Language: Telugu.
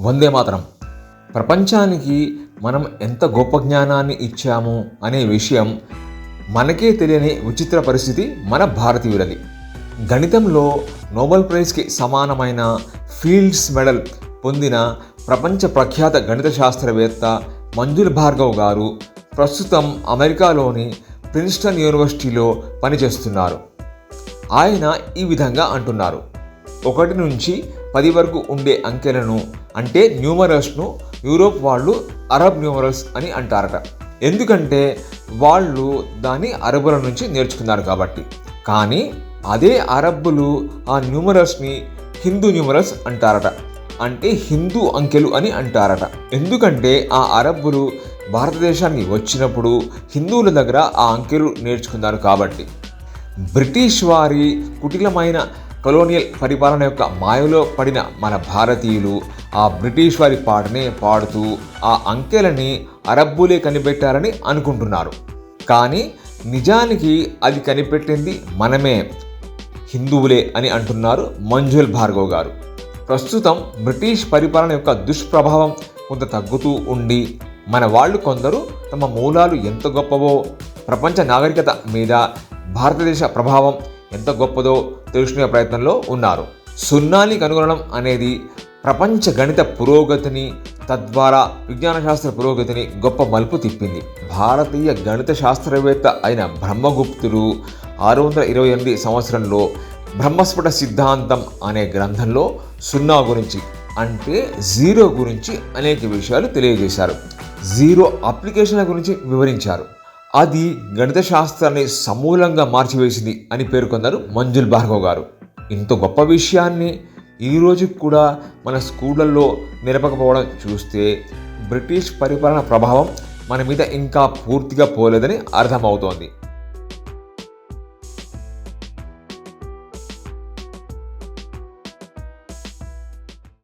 వందే మాత్రం. ప్రపంచానికి మనం ఎంత గొప్ప జ్ఞానాన్ని ఇచ్చాము అనే విషయం మనకే తెలియని విచిత్ర పరిస్థితి మన భారతీయులది. గణితంలో నోబెల్ ప్రైజ్కి సమానమైన ఫీల్డ్స్ మెడల్ పొందిన ప్రపంచ ప్రఖ్యాత గణిత శాస్త్రవేత్త మంజుల్ భార్గవ్ గారు ప్రస్తుతం అమెరికాలోని ప్రిన్స్టన్ యూనివర్సిటీలో పనిచేస్తున్నారు. ఆయన ఈ విధంగా అంటున్నారు. ఒకటి నుంచి పది వరకు ఉండే అంకెలను అంటే న్యూమరల్స్ను యూరోప్ వాళ్ళు అరబ్ న్యూమరల్స్ అని అంటారట. ఎందుకంటే వాళ్ళు దాన్ని అరబుల నుంచి నేర్చుకున్నారు కాబట్టి. కానీ అదే అరబ్బులు ఆ న్యూమరల్స్ని హిందూ న్యూమరల్స్ అంటారట. అంటే హిందూ అంకెలు అని అంటారట. ఎందుకంటే ఆ అరబ్బులు భారతదేశానికి వచ్చినప్పుడు హిందువుల దగ్గర ఆ అంకెలు నేర్చుకున్నారు కాబట్టి. బ్రిటిష్ వారి కుటిలమైన కొలోనియల్ పరిపాలన యొక్క మాయలో పడిన మన భారతీయులు ఆ బ్రిటిష్ వారి పాటనే పాడుతూ ఆ అంకెలని అరబ్బులే కనిపెట్టారని అనుకుంటున్నారు. కానీ నిజానికి అది కనిపెట్టింది మనమే హిందువులే అని అంటున్నారు మంజుల్ భార్గవ్ గారు. ప్రస్తుతం బ్రిటిష్ పరిపాలన యొక్క దుష్ప్రభావం కొంత తగ్గుతూ ఉండి మన వాళ్ళు కొందరు తమ మూలాలు ఎంత గొప్పవో ప్రపంచ నాగరికత మీద భారతదేశ ప్రభావం ఎంత గొప్పదో తెలుసుకునే ప్రయత్నంలో ఉన్నారు. సున్నాని కనుగొనడం అనేది ప్రపంచ గణిత పురోగతిని తద్వారా విజ్ఞాన శాస్త్ర పురోగతిని గొప్ప మలుపు తిప్పింది. భారతీయ గణిత శాస్త్రవేత్త అయిన బ్రహ్మగుప్తుడు ఆరు వందల ఇరవై ఎనిమిది సంవత్సరంలో బ్రహ్మస్ఫుట సిద్ధాంతం అనే గ్రంథంలో సున్నా గురించి అంటే జీరో గురించి అనేక విషయాలు తెలియజేశారు. జీరో అప్లికేషన్ల గురించి వివరించారు. అది గణిత శాస్త్రాన్ని సమూలంగా మార్చివేసింది అని పేర్కొన్నారు మంజుల్ భార్గవ్ గారు. ఇంత గొప్ప విషయాన్ని ఈ రోజుకి కూడా మన స్కూళ్ళల్లో నిలపకపోవడం చూస్తే బ్రిటిష్ పరిపాలన ప్రభావం మన మీద ఇంకా పూర్తిగా పోలేదని అర్థమవుతోంది.